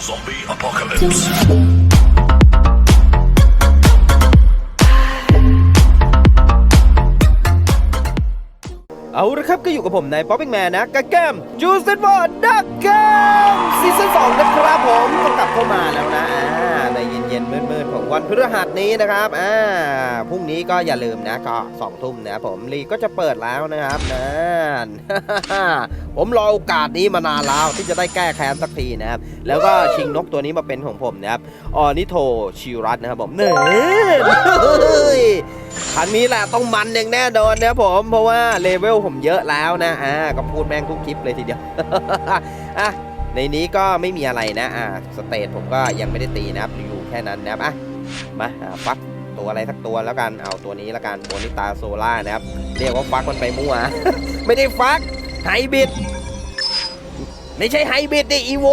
Zombie apocalypse. เอาละครับก็อยู่กับผมในป๊อปปิ้งแมนนะกับเกมจูสบอร์ดดักเกมซีซั่นสองนะครับผมก็กลับเข้ามาแล้วนะอ่าในเย็นๆมืดๆของวันพฤหัสนี้นะครับอ่าพรุ่งนี้ก็อย่าลืมนะก็สองทุ่มนะผมลีกก็จะเปิดแล้วนะครับนั่นผมรอโอกาสนี้มานานแล้วที่จะได้แก้แค้นสักทีนะครับ แล้วก็ชิงนกตัวนี้มาเป็นของผมนะครับออนิโทชิรัตนะครับผมเน่ ครั้งนี้แหละต้องมันอย่างแน่นอนนะผมเพราะว่าเลเวลผมเยอะแล้วนะอ่าก็พูดแม่งทุกคลิปเลยทีเดียวอะในนี้ก็ไม่มีอะไรนะอ่าสเตทผมก็ยังไม่ได้ตีนะครับอยู่แค่นั้นนะครับอะมาฟักตัวอะไรสักตัวแล้วกันเอาตัวนี้แล้วกันโบนิตาโซล่านะครับเรียกว่าฟักมันไปมั่วไม่ได้ฟักไฮบริดไม่ใช่ไฮบริดดิอีโว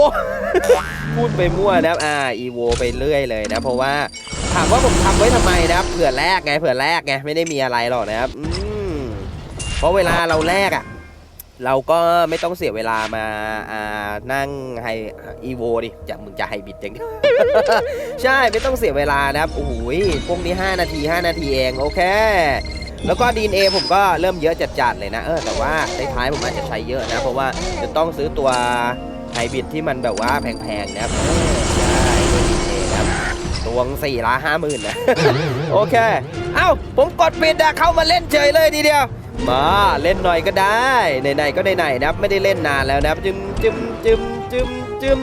พูดไปมั่วนะครับอ่าอีโวไปเรื่อยเลยนะเพราะว่าถามว่าผมทำไว้ทำไมนะครับเผื่อแรกไงเผื่อแรกไงไม่ได้มีอะไรหรอกนะครับอืมเพราะเวลาเราแรกอะเราก็ไม่ต้องเสียเวลามาอ่านั่งไฮอีโวดิจะมึงจะไฮบิดอย่างเดียวใช่ไม่ต้องเสียเวลานะครับโอ้โหพวกนี้ 5 นาที 5 นาทีเองโอเค แล้วก็ดีเอผมก็เริ่มเยอะจัดๆเลยนะเออแต่ว่าท้ายๆผมอาจจะใช้เยอะนะ เพราะว่าจะต้องซื้อตัว ฮบริดที่มันแบบว่าแพงๆนะครับเออใช่ตัวดีเอครับตวงสี่ละห้าหมื่นนะ โอเค เอ้า ผมกดปิดอะเข้ามาเล่นเฉยเลยทีเดียว มาเล่นหน่อยก็ได้ ไหนๆก็ไหนๆนะครับ ไม่ได้เล่นนานแล้วนะครับจึมจึมจึมจึมจึม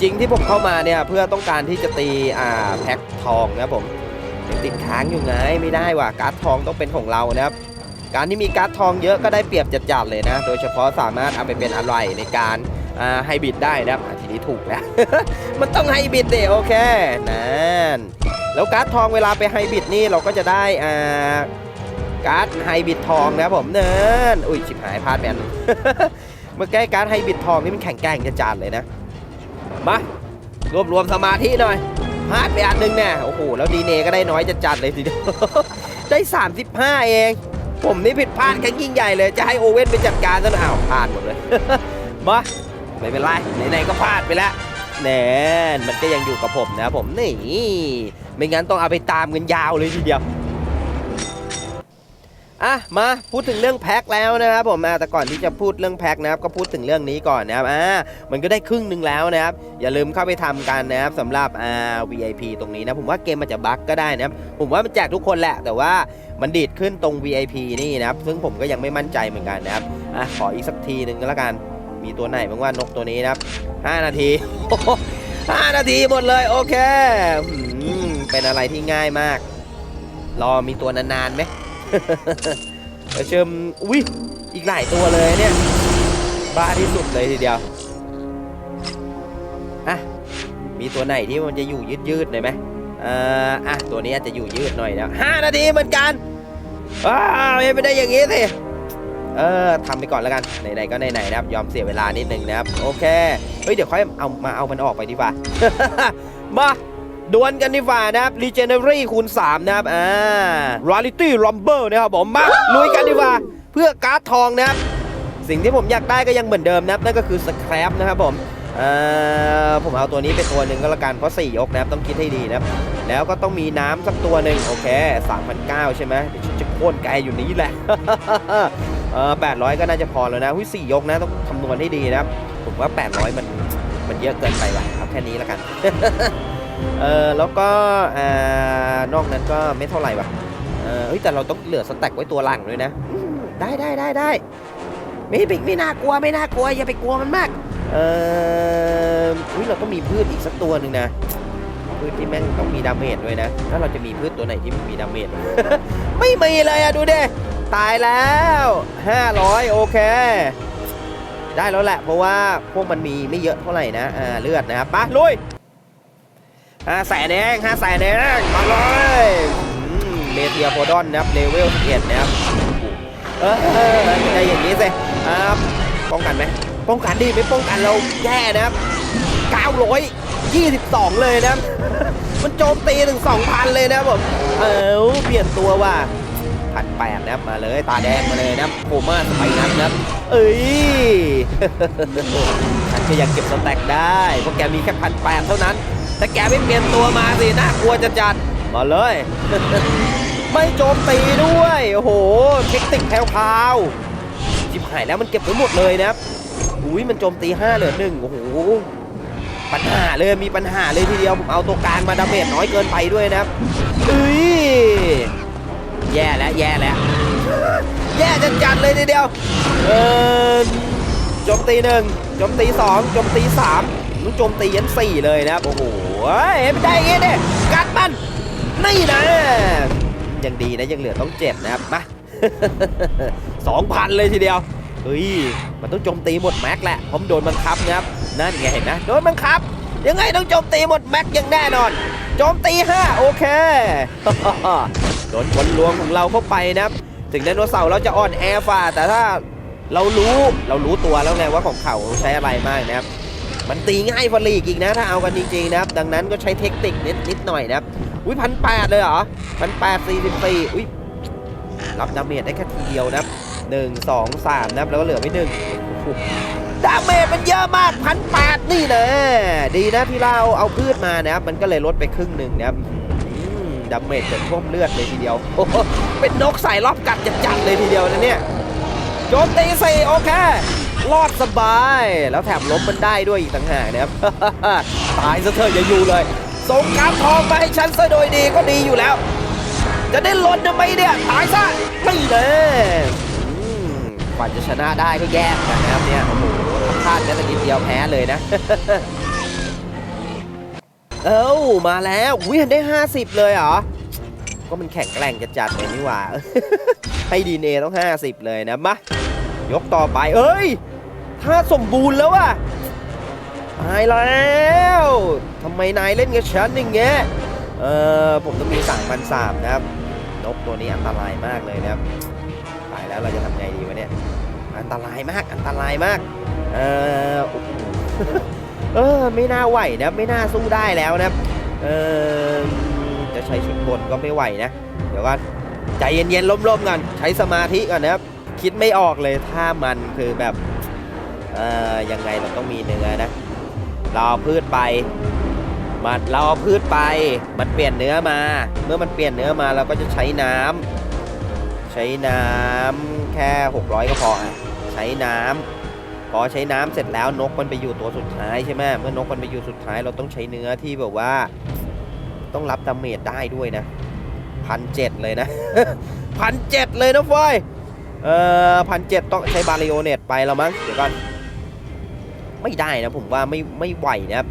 จริงที่ผมเข้ามาเนี่ยเพื่อต้องการที่จะตีอ่าแพ็คทองนะครับผมยังติดค้างอยู่ไงไม่ได้ว่ะการ์ดทองต้องเป็นของเรานะครับ การที่มีการ์ดทองเยอะก็ได้เปรียบจัดๆเลยนะ โดยเฉพาะสามารถเอาไปเป็นอะไรในการ ไฮบริดได้นะครับทีนี้ถูกแล้ว มันต้องไฮบริดเดโอเคนั่นแล้วการ์ดทองเวลาไปไฮบริดนี่เราก็จะได้อ่าการ์ดไฮบริดทองนะครับผมเนินอุ้ยชิบหายพลาดแบนเมื่อกล้การ์ดไฮบริดทองนี่มันแข็งแกร่งจะจานเลยนะมารวบรวมสมาธิหน่อยพลาดไปอันหนึงแน่โอ้โหแล้วดีเนก็ได้น้อยจะจัดเลยทีเดียวได้ 35 เอง ผมนี่ผิดพลาดกันยิ่งใหญ่เลย จะให้โอเว่นไปจัดการซะหน่อยอ้าวพลาดหมดเลยมา ไม่เป็นไรไหนๆก็พลาดไปแล้วแน่มันก็ยังอยู่กับผมนะผมนี่ไม่งั้นต้องเอาไปตามกันยาวเลยทีเดียวอะมาพูดถึงเรื่องแพ็คแล้วนะครับผมแต่ก่อนที่จะพูดเรื่องแพ็คนะครับก็พูดถึงเรื่องนี้ก่อนนะครับอ่ามันก็ได้ครึ่งหนึ่งแล้วนะครับอย่าลืมเข้าไปทำกันนะครับสำหรับอ่า VIP ตรงนี้นะผมว่าเกมมันจะบั๊กก็ได้นะครับผมว่ามันแจกทุกคนแหละ แต่ว่ามันดีดขึ้นตรง VIP นี่นะครับซึ่งผมก็ยังไม่มั่นใจเหมือนกันนะครับอะขออีกสักทีหนึ่งก็แล้วกัน มีตัวไหนบ้างว่านกตัวนี้นะครับ5นาที5นาทีหมดเลยโอเคอเป็นอะไรที่ง่ายมาก รอมีตัวนานๆไหมเดี๋ยวเชิมอุ้ยอีกหลายตัวเลยเนี่ย บ้าที่สุดเลยทีเดียวอะมีตัวไหนที่มันจะอยู่ยืดยืดๆหน่อยไหมเอ่ออะตัวนี้อาจจะอยู่ยืดหน่อยนะห้านาทีเหมือนกันว้าวไม่ได้อย่างงี้สิ เออทำไปก่อนแล้วกันไหนๆก็ไหนๆนะครับยอมเสียเวลานิดนึงนะครับโอเคเฮ้ยเดี๋ยวค่อยเอามาเอามันออกไปดีกว่ามาดวลกันดีกว่านะครับ Legendary คูณ 3 นะครับอ่า Rarity Rumble นะครับผมมาลุยกันดีกว่า เพื่อการ์ดทองนะครับ สิ่งที่ผมอยากได้ก็ยังเหมือนเดิมนะครับนั่นก็คือ Scrap นะครับผมเอ่อผมเอาตัวนี้เป็นตัวหนึ่งก็แล้วกัน เพราะ 4 ยกนะครับ ต้องคิดให้ดีนะครับ แล้วก็ต้องมีน้ำสักตัวหนึ่งโอเค3,900 ใช่ไหมเดี๋ยวฉันจะโค่นไกลอยู่นี้แหละ ออ800 ก็น่าจะพอแล้วนะหุ้ยสี่ยกนะต้องคำนวณให้ดีนะครับ ผมว่า 800 มันมันเยอะเกินไปว่ะเอาแค่นี้แล้วกันเออแล้วก็อ่านอกนั้นก็ไม่เท่าไหร่ว่ะเออเฮ้ยแต่เราต้องเหลือสแต็กไว้ตัวหลังด้วยนะได้ได้ได้ได้ไม่ไม่ไม่น่ากลัวไม่น่ากลัวอย่าไปกลัวมันมากเอออุ้ยเราต้องมีพืชอีกสักตัวหนึ่งนะพืชที่แม่งต้องมีดาเมจด้วยนะถ้าเราจะมีพืชตัวไหนที่มีดาเมจไม่มีเลยอะดูเดิ ตายแล้ว 500 โอเค ได้แล้วแหละ เพราะว่าพวกมันมีไม่เยอะเท่าไหร่นะอ่าเลือดนะครับไปลุยห้าแสนเองห้าแสนเองมาเลยอืมเมเทียโพดอนนะครับเลเวล11นะครับเออเออได้อย่างนี้สิครับป้องกันไหมป้องกันดิไม่ป้องกันเราแย่นะครับ922 เลยนะครับมันโจมตีถึง2,000 เลยนะผมเออเปลี่ยนตัวว่ะ พันแปดนะครับมาเลยตาแดงมาเลยนะครับโคม่าสไปนัทนะครับเอ้ยชัดก็ยังเก็บสแต็กได้เพราะแกมีแค่พันแปดเท่านั้นแต่แกไม่เปลี่ยนตัวมาสิน่ากลัวจะจัดมาเลย ไม่โจมตีด้วยโอ้โหเทคนิคแพรวๆจิบหายแล้วมันเก็บไว้หมดเลยนะครับอุ้ยมันโจมตี5เหลือหนึ่งโอ้โหปัญหาเลยมีปัญหาเลยทีเดียวผมเอาตัวกลางมาดาเมจน้อยเกินไปด้วยนะครับเอ้ย แย่แล้วแย่แล้ว แย่จัดจัดๆเลยทีเดียว เออโจมตีหนึ่งโจมตีสองโจมตีสามลูกโจมตียันสี่เลยนะครับ โอ้โหเห็นไม่ได้อย่างงี้ดิกัดมันนี่นะยังดีนะยังเหลือต้องเจ็ดนะครับมาสองพันเลยทีเดียวเฮ้ยมันต้องโจมตีหมดแม็กแหละผมโดนบังคับนะครับนั่นไงเห็นนะโดนบังคับ ยังไงต้องโจมตีหมดแม็กอย่างแน่นอนโจมตีห้าโอเค โดนคนลวงของเราเข้าไปนะครับ ถึงไดโนเสาร์เราจะอ่อนแอฝ่า แต่ถ้าเรารู้เรารู้ตัวแล้วไงว่าของเขาใช้อะไรมากนะครับ มันตีง่ายฟลีกอีกนะ ถ้าเอากันจริงๆนะครับ ดังนั้นก็ใช้เทคนิคนิดนิดหน่อยนะครับ อุ้ยพันแปดเลยเหรอพันแปดสี่สิบสี่อุ้ยรับดาเมจได้แค่ทีเดียวนะครับหนึ่งสองสามนะครับแล้วก็เหลือไม่หนึ่งดาเมจมันเยอะมากพันแปดนี่นะดีนะที่เราเอาพืชมานะครับ มันก็เลยลดไปครึ่งหนึ่งนะครับ ดาเมจเกิดท่วมเลือดเลยทีเดียว โอ้โห เป็นนกใส่รอบกัดจัดๆเลยทีเดียวนะเนี่ยโจมตีสี่โอเครอดสบาย แล้วแถมล้มมันได้ด้วยอีกต่างหากนะครับ ตายซะเถอะอย่าอยู่เลย สงครามทองมาให้ฉันซะโดยดีก็ดีอยู่แล้ว จะได้ลดทำไมเนี่ย ตายซะไม่เลยกว่าจะชนะได้ก็แย่นะครับเนี่ย โอ้โหพลาดแค่แต่นิดเดียวแพ้เลยนะ เอ้ามาแล้วอุ้ยได้ 50 เลยเหรอ ก็มันแข็งแกร่งจะจัดเลยนี่หว่า ให้ดีเนต้อง 50 เลยนะมายกต่อไปเอ้ย ถ้าสมบูรณ์แล้วอะตายแล้วทำไมนายเล่นกับฉันอย่างเงี้ยเออผมต้องมีสั่งพันสามนะครับนกตัวนี้อันตรายมากเลยนะครับตายแล้วเราจะทำไงดีวะเนี่ยอันตรายมากอันตรายมากเออ เออไม่น่าไหวนะไม่น่าสู้ได้แล้วนะเออจะใช้ชุดบนก็ไม่ไหวนะเดี๋ยวก่อนใจเย็นๆล้มๆกันใช้สมาธิก่อนนะครับคิดไม่ออกเลยถ้ามันคือแบบเอ่อยังไงเราต้องมีเนื้อนะเราเอพืชไปมันเราเอพืชไปมันเปลี่ยนเนื้อมา เมื่อมันเปลี่ยนเนื้อมาเราก็จะใช้น้ำใช้น้ำแค่ 600 ก็พออะใช้น้ำ พอใช้น้ำเสร็จแล้วนกมันไปอยู่ตัวสุดท้ายใช่ไหมเมื่อนกมันไปอยู่สุดท้ายเราต้องใช้เนื้อที่แบบว่า ต้องรับดาเมจได้ด้วยนะพันเจ็ดเลยนะพันเจ็ดเลยนะฟ้ยเอ่อพันเจ็ดต้องใช้บาริโอเนตไปแล้วมั้งเดี๋ยวก่อนไม่ได้นะผมว่าไม่ไม่ไหวนะครับ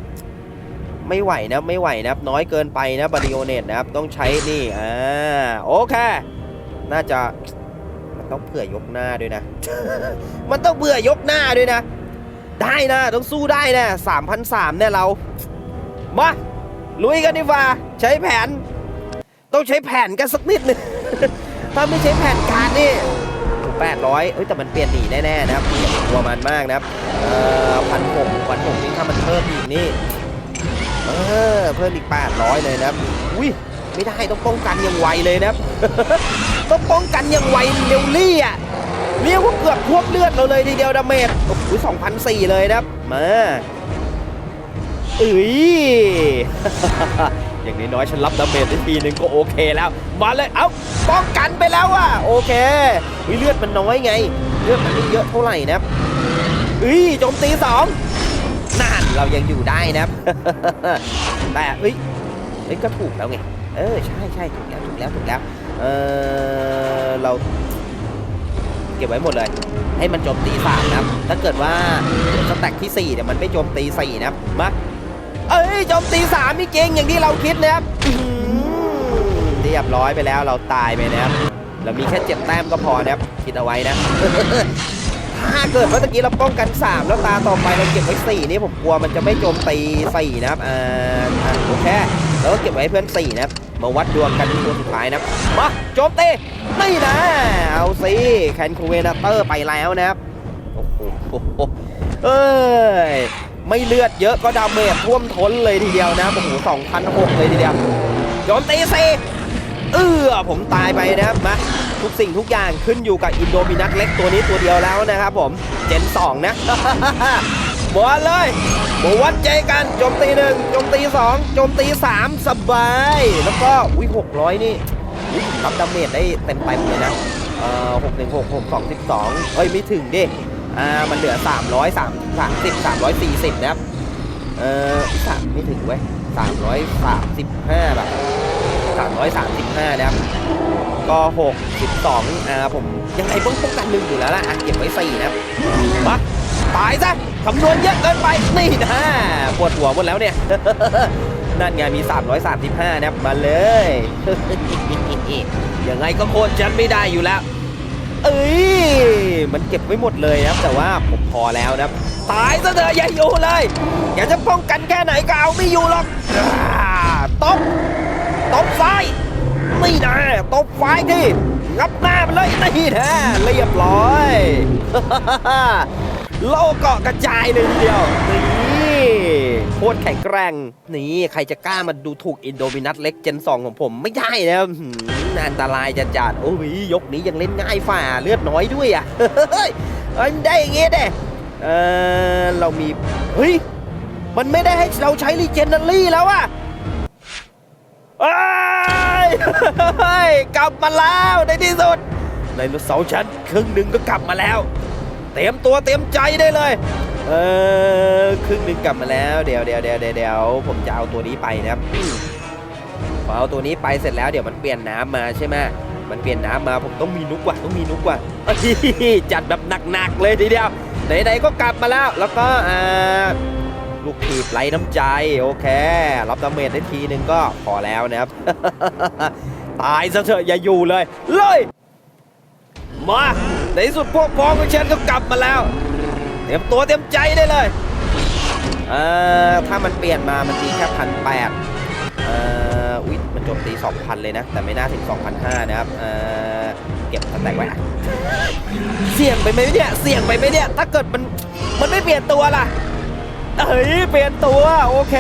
ไม่ไหวนะไม่ไหวนะครับ น้อยเกินไปนะบาริโอเนตนะครับ ต้องใช้นี่อ่าโอเค น่าจะ ต้องเผื่อยกหน้าด้วยนะ มันต้องเบื่อยกหน้าด้วยนะ ได้นะต้องสู้ได้นะสามพันสามเนี่ยเรา มาลุยกันดีกว่า ใช้แผน ต้องใช้แผนกันสักนิดหนึง ถ้าไม่ใช้แผนการนี่แปดร้อยเอ้ยแต่มันเปลี่ยนหนีแน่ๆนะครับกลัวมันมากนะครับ เอ่อพันหกพันหกนี่ถ้ามันเพิ่มอีกนี่ เออเพิ่มอีก800เลยนะครับ อุ้ย ไม่ได้ต้องป้องกันอย่างไวเลยนะครับ ต้องป้องกันอย่างไวเร็วลี่อะเรียกว่าเกือบท่วมเลือดเราเลยทีเดียวดาเมจโอ้โห2,004เลยนะครับมาเอ้ยอย่างน้อยๆฉันรับดาเมจได้ทีนึงก็โอเคแล้ว มาเลยเอ้าป้องกันไปแล้วอะโอเคเลือดมันน้อยไง เลือดมันไม่เยอะเท่าไหร่นะครับเอ้ยโจมตีสองนั่นเรายังอยู่ได้นะครับแต่เอ้ยเอ้ยก็ถูกแล้วไง เออใช่ใช่ถูกแล้วถูกแล้วถูกแล้วเออเราเก็บไว้หมดเลย ให้มันโจมตีสามนะครับถ้าเกิดว่าสแต็กที่สี่เนี่ยมันไม่โจมตีสี่นะครับมาเอ้ยโจมตีสามนี่เก่งอย่างที่เราคิดนะครับเรียบร้อยไปแล้วเราตายไปนะครับเรามีแค่เจ็ดแต้มก็พอนะครับคิดเอาไว้นะถ้าเกิดว่าตะกี้เราป้องกัน 3 แล้วตาต่อไปเราเก็บไว้4นี่ผมกลัวมันจะไม่โจมตี4นะครับอ่าโอเคแล้วก็เก็บไว้เพื่อน4นะครับ มาวัดดวงกันที่ตัวสุดท้ายนะมาโจมตีนี่นะเอาสิแคนคูเวนาเตอร์ไปแล้วนะครับโอ้โหเอ้ยไม่เลือดเยอะก็ดาเมจท่วมท้นเลยทีเดียวนะโอ้โห2,006เลยทีเดียวโจมตีสี่เออผมตายไปนะครับมาทุกสิ่งทุกอย่างขึ้นอยู่กับอินโดมินัสเล็กตัวนี้ตัวเดียวแล้วนะครับผมเจน2นะหมมาเลย มาวัดใจกันโจมตีหนึ่งโจมตีสองโจมตีสามสบาย แล้วก็วิหกร้อยนี่อุ๊ยรับดาเมจได้เต็มไปหมดเลยนะเอ่อหกหนึ่งหกหกสองสิบสองเอ้ยไม่ถึงดิอ่ามันเหลือสามร้อยสามสามสิบสามร้อยสี่สิบนะครับเอ่อสามไม่ถึงเว้ยสามร้อยสามสิบห้าแบบสามร้อยสามสิบห้านะครับก็หกสิบสองอ่าผมยังไงต้องป้องกันหนึ่งอยู่แล้วล่ะอะเก็บไว้สี่นะครับมาตายซะ คำนวณเยอะเกินไป นี่นะปวดหัวหมดแล้วเนี่ย นั่นไงมี 335นะครับมาเลย ยังไงก็โค่นฉันไม่ได้อยู่แล้วเอ้ย มันเก็บไว้หมดเลยนะครับ แต่ว่าผมพอแล้วนะครับ ตายซะเถอะอย่าอยู่เลย อยากจะป้องกันแค่ไหนก็เอาไม่อยู่หรอกตบตบซ้ายนี่นะตบไฟที่งับหน้ามันเลยนี่นะเรียบร้อย โลกเกาะกระจายเลยทีเดียว นี่โคตรแข็งแกร่ง นี่ใครจะกล้ามาดูถูกอินโดมินัสเล็กเจน 2 ของผมไม่ได้นะอันตรายจะจัดโอ้ยยกนี้ยังเล่นง่ายฝ่าเลือดน้อยด้วยอะ เฮ้ยมันได้อย่างงี้เด้เออเรามี เฮ้ย มันไม่ได้ให้เราใช้รีเจนเนอรี่แล้วอะเฮ้ย กลับมาแล้วในที่สุดไดโนเสาร์ฉันครึ่งหนึ่งก็กลับมาแล้ว เตรียมตัวเตรียมใจได้เลย เออครึ่งหนึ่งกลับมาแล้ว เดี๋ยวเดี๋ยวเดี๋ยวเดี๋ยวผมจะเอาตัวนี้ไปนะครับพอเอาตัวนี้ไปเสร็จแล้วเดี๋ยวมันเปลี่ยนน้ำมาใช่ไหมมันเปลี่ยนน้ำมาผมต้องมีนุกว่ะต้องมีนุกว่ะเอ้ยจัดแบบหนักๆเลยทีเดียวไหนๆก็กลับมาแล้ว แล้วก็อ่าลูกทีบไร้น้ำใจโอเค รับดาเมจได้ทีนึงก็พอแล้วนะครับ ตายซะเถอะอย่าอยู่เลย เลย มา ในที่สุดพวกพ้องของฉันก็กลับมาแล้ว เตรียมตัวเตรียมใจได้เลย เอ่อ ถ้ามันเปลี่ยนมามันตีแค่พันแปดเอ่อ อุ๊ย มันโจมตี 2,000 เลยนะ แต่ไม่น่าถึง 2,500 นะครับ เอ่อ เก็บสแต็กไว้อะเสี่ยงไปไหมเนี่ย เสี่ยงไปไหมเนี่ย ถ้าเกิดมัน มันไม่เปลี่ยนตัวล่ะเฮ้ย เปลี่ยนตัว โอเค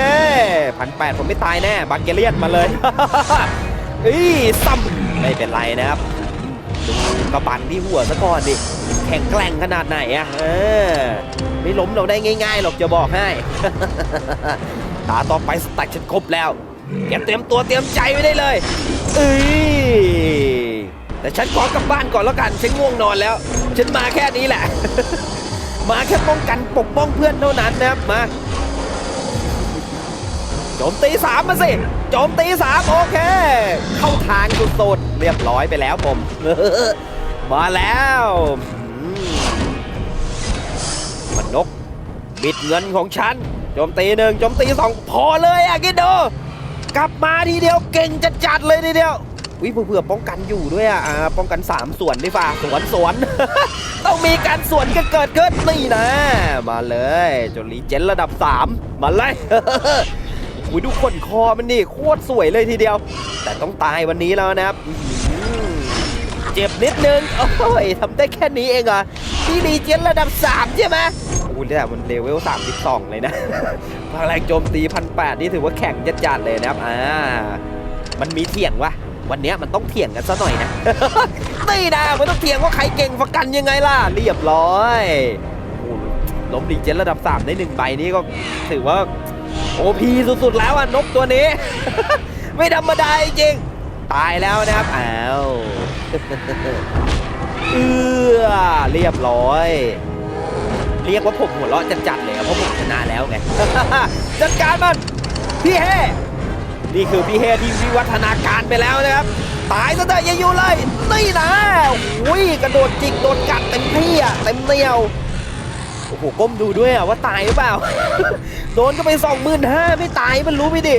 พันแปดผมไม่ตายแน่ บักเกเลียนมาเลยเฮ้ยซ้ำไม่เป็นไรนะครับ ดูกระบันที่หัวซะก่อนดิ แข็งแกร่งขนาดไหนอะเออ ไม่ล้มเราได้ง่ายๆหรอกจะบอกให้ ตาต่อไปสแต็กฉันครบแล้ว แกเตรียมตัวเตรียมใจไว้ได้เลยเอ้ยแต่ฉันขอกลับบ้านก่อนแล้วกัน ฉันง่วงนอนแล้ว ฉันมาแค่นี้แหละ มาแค่ป้องกันปกป้องเพื่อนเท่านั้นนะครับ มา โจมตีสามมาสิโจมตีสามโอเค เข้าทางสุดๆเรียบร้อยไปแล้วผมมาแล้วมันนก บิดเงินของฉันโจมตีหนึ่งโจมตีสองพอเลยอะกินดูกลับมาทีเดียวเก่งจัดจัดเลยทีเดียววิเผื่อป้องกันอยู่ด้วยอะอ่าป้องกันสามส่วนดีฝ่าสวนสวนต้องมีการสวนกันเกิดขึ้นนี่นะ มาเลยจนรีเจนระดับ 3 มาเลย อุ้ยดูขนคอมันนี่โคตรสวยเลยทีเดียว แต่ต้องตายวันนี้แล้วนะครับเจ็บนิดนึง โอ้ยทำได้แค่นี้เองเหรอที่รีเจนระดับ 3 ใช่ไหมอุ้ยแต่มันเลเวล 32 เลยนะพลังโจมตีพันแนี่ถือว่าแข็งจัดๆเลยนะครับอ่ามันมีเถียงวะวันนี้มันต้องเถียงกันซะหน่อยนะนี่นะมันต้องเถียงว่าใครเก่งกว่ากันยังไงล่ะเรียบร้อยอ้โหล้มดีเจนระดับ 3 ได้หนึ่งใบนี่ก็ถือว่า โอพีสุดๆแล้วอะนกตัวนี้ ไม่ธรรมดาจริง ตายแล้วนะครับอ้าวเออเรียบร้อย เรียกว่าผมหัวเราะจัดๆเลยเพราะผมชนะแล้วไงจัดการมันพี่เฮนี่คือพี่เฮที่วิวัฒนาการไปแล้วนะครับตายซะเถอะอย่าอยู่เลยนี่นะโอ้ยกระโดดจิกโดนกัดเต็มที่อะเต็มเหนียว โอ้โหก้มดูด้วยอะว่าตายหรือเปล่า โดนก็ไปสองหมื่นห้าไม่ตายมันรู้ไม่ดิ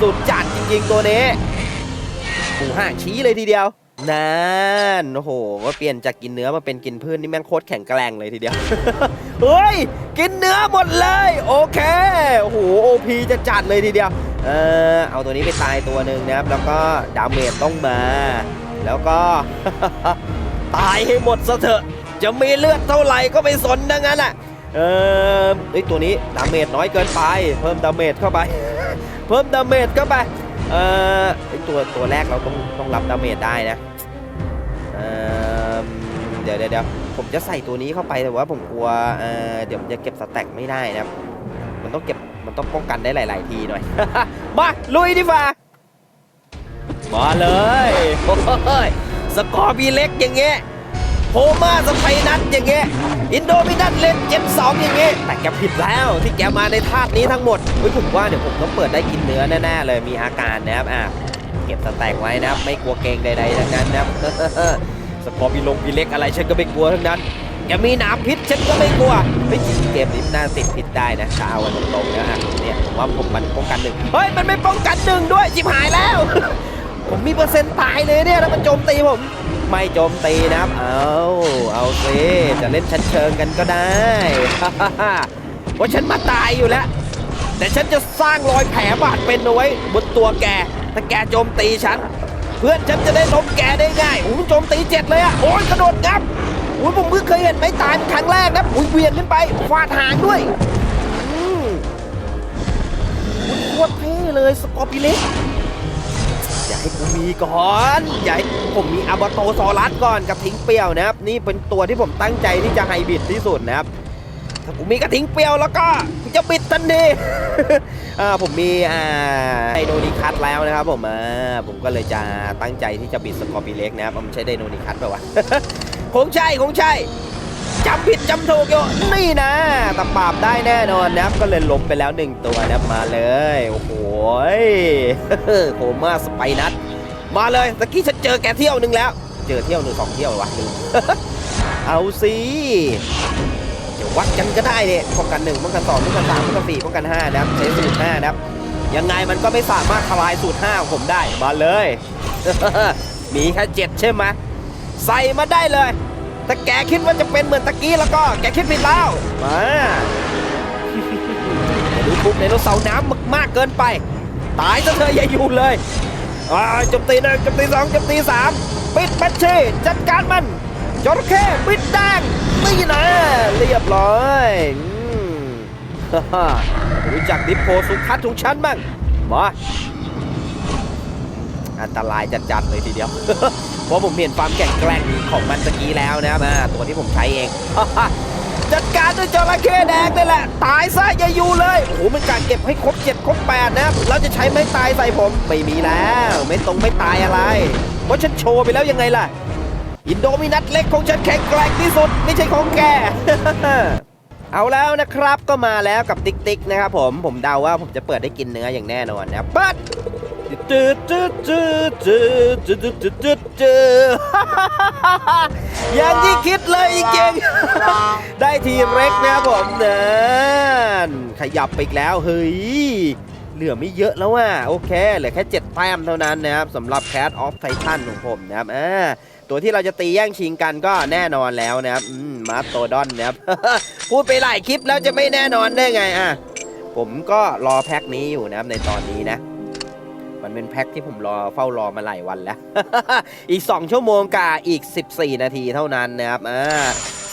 สุดจัดจริงๆตัวนี้หูห่างชี้เลยทีเดียวนั่นโอ้โหว่าเปลี่ยนจากกินเนื้อมาเป็นกินพืชนี่แม่งโคตรแข็งแกร่งเลยทีเดียวเฮ้ยกินเนื้อหมดเลยโอเคโอ้โหโอพีจะจัดเลยทีเดียวเออเอาตัวนี้ไปตายตัวหนึ่งนะครับ แล้วก็ดาเมจต้องมา แล้วก็ ตายให้หมดซะเถอะ จะมีเลือดเท่าไหร่ก็ไม่สนดังนั้นอะเออไอตัวนี้ดาเมจน้อยเกินไป เพิ่มดาเมจเข้าไป เพิ่มดาเมจเข้าไปเออไอตัวตัวแรกเราต้องต้องรับดาเมจได้นะเออเดี๋ยวเดี๋ยวผมจะใส่ตัวนี้เข้าไปแต่ว่าผมกลัวเอ่อเดี๋ยวจะเก็บสแต็กไม่ได้นะมันต้องเก็บมันต้องป้องกันได้หลาย ๆ ทีหน่อยมาลุยดีกว่ามาเลยโอ้ยสกอร์บีเล็กอย่างเงี้ย โฮมาสไปนัทอย่างเงี้ยอินโดมินัทเล่นเจ็บสองอย่างเงี้ยแต่แกผิดแล้วที่แกมาในธาตุนี้ทั้งหมดเฮ้ยผมว่าเดี๋ยวผมต้องเปิดได้กินเนื้อแน่ๆเลยมีอาการนะครับอะเก็บสแต็กไว้นะครับไม่กลัวเกงใดๆทั้งนั้นนะครับสกอร์บีลงบีเล็กอะไรฉันก็ไม่กลัวทั้งนั้นแกมีหนามพิษฉันก็ไม่กลัวไม่จริงเกมนี้น่าติดพิษได้นะถ้าเอาตรงๆนะฮะเนี่ยผมว่าผมมันป้องกันหนึ่งเฮ้ยมันไม่ป้องกันหนึ่งด้วยจิบหายแล้ว ผมมีเปอร์เซ็นต์ตายเลยเนี่ยแล้วมันโจมตีผม ไม่โจมตีนะครับ เอาเอาสิจะเล่นชันเชิงกันก็ได้เพราะฉันมาตายอยู่แล้ว แต่ฉันจะสร้างรอยแผลบาดเป็นเอาไว้บนตัวแก ถ้าแกโจมตีฉัน เพื่อนฉันจะได้ล้มแกได้ง่ายโอ้ยโจมตีเจ็ดเลยอะโอ้ยกระโดดงับโอ้ยผมเพิ่งเคยเห็นไม้ตายครั้งแรกนะโอ้ยเวียนขึ้นไปฟาดหางด้วยอืมโคตรเท่เลยสกอร์ปิเล็ก อย่าให้กูมีก่อน อย่าให้ผมมีอาบโตซอรัสก่อนกับทิ้งเปรี้ยวนะครับ นี่เป็นตัวที่ผมตั้งใจที่จะไฮบิดที่สุดนะครับถ้าผมมีกระทิ้งเปรี้ยวแล้วก็จะบิดทันทีอ่าผมมีอ่าไดโนนิคัตแล้วนะครับผมอ่าผมก็เลยจะตั้งใจที่จะบิดสกอร์ปีเล็กนะครับมันใช่ไดโนนิคัตเปล่าวะคงใช่คงใช่ จำผิดจำถูกอยู่นี่นะตะปราบได้แน่นอนนะครับ ก็เลยล้มไปแล้วหนึ่งตัวนะครับมาเลย โอ้โหโหมาสไปนัทมาเลยตะกี้ฉันเจอแกเที่ยวหนึ่งแล้ว เจอเที่ยวหนึ่งสองเที่ยววะลืมเอาสิเดี๋ยววัดกันก็ได้เนี่ยป้องกันหนึ่งป้องกันสองป้องกันสามป้องกันสี่ป้องกันห้านะครับใช้สูตรห้านะครับยังไงมันก็ไม่สามารถทลายสูตรห้าของผมได้มาเลยมีแค่เจ็ดใช่ไหมใส่มาได้เลย แต่แกคิดว่าจะเป็นเหมือนตะกี้แล้วก็แกคิดผิดแล้ว มาดูทุบในรถเสาร์น้ำมากๆเกินไป ตายซะเธออย่าอยู่เลยจมตีหนึ่งจมตีสองจมตีสามปิดแบตเช่จัดการมันจระเข้ปิดแดงนี่นะเรียบร้อยอืมฮ่ารู้จักดิโพสุคัตของฉันบ้างมาอันตรายจัดๆเลยทีเดียว เพราะผมเห็นความแข็งแกร่งของมันตะกี้แล้วนะครับอ่าตัวที่ผมใช้เองจัดการด้วยจระเข้แดงนี่แหละ ตายซะอย่าอยู่เลยโอ้โหมันการเก็บให้ครบเจ็ดครบแปดนะครับแล้วจะใช้ไม้ตายใส่ผมไม่มีแล้ว ไม่ตรงไม่ตายอะไร เพราะฉันโชว์ไปแล้วยังไงล่ะ อินโดมินัทเล็กของฉันแข็งแกร่งที่สุดไม่ใช่ของแกเอาแล้วนะครับก็มาแล้วกับติ๊กติ๊กนะครับผมผมเดาว่าผมจะเปิดได้กินเนื้ออย่างแน่นอนนะครับปัด จืดจืดจืดจืดจืดจืดจืดจืดอย่างที่คิดเลยจริงๆได้ทีเร็กนะผมนั่นขยับไปอีกแล้วเฮ้ยเหลือไม่เยอะแล้วว่ะโอเคเหลือแค่ 7 แต้มเท่านั้นนะครับสำหรับ Cat of Titan ของผมนะครับอ่าตัวที่เราจะตีแย่งชิงกันก็แน่นอนแล้วนะครับมมาโตดอนนะครับ พูดไปหลายคลิปแล้วจะไม่แน่นอนได้ไงอะผมก็รอแพ็คนี้อยู่นะครับในตอนนี้นะ มันเป็นแพ็คที่ผมรอเฝ้ารอมาหลายวันแล้ว อีก 2 ชั่วโมงกับอีก 14 นาทีเท่านั้นนะครับอ่า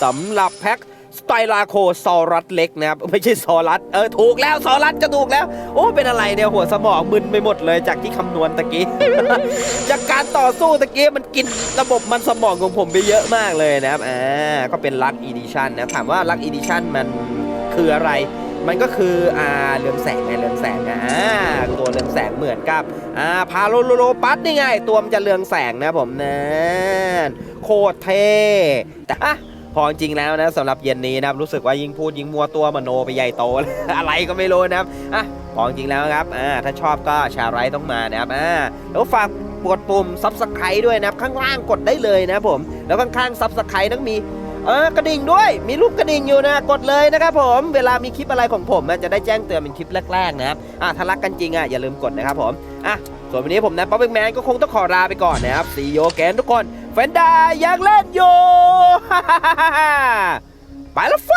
สำหรับแพ็คสไตลาโคซอรัสเล็กนะครับ ไม่ใช่ซอรัสเออ ถูกแล้วซอรัสก็ถูกแล้ว โอ้ เป็นอะไรเนี่ย หัวสมองมึนไปหมดเลยจากที่คำนวณตะกี้ จากการต่อสู้ตะกี้มันกินระบบมันสมองของผมไปเยอะมากเลยนะครับอ่าก็เป็นลักอีดิชันนะถามว่าลักอีดิชันมันคืออะไร มันก็คืออ่าเรืองแสงไงเรืองแสงนะอ่าตัวเรืองแสงเหมือนกับอ่าพาโลโลโลปัสนี่ไงตัวมันจะเรืองแสงนะผมนั่นโคตรเท่แต่อะพอจริงแล้วนะสำหรับเย็นนี้นะครับรู้สึกว่ายิ่งพูดยิ่งมัวตัวมโนไปใหญ่โต อะไรก็ไม่รู้นะครับอะพอจริงแล้วครับอ่าถ้าชอบก็แชร์ไลค์ต้องมานะครับอ่าแล้วฝากกดปุ่ม subscribe ด้วยนะครับข้างล่างกดได้เลยนะผม แล้วข้างๆ subscribe ต้องมี เออกระดิ่งด้วยมีรูปกระดิ่งอยู่นะกดเลยนะครับผมเวลามีคลิปอะไรของผมจะได้แจ้งเตือนเป็นคลิปแรกๆนะครับอะถ้ารักกันจริงอะอย่าลืมกดนะครับผมอะส่วนวันนี้ผมนะป๊อปปี้แมนก็คงต้องขอลาไปก่อนนะครับซีโยแกนทุกคนแฟนดายังเล่นอยู่ไปแล้วไฟ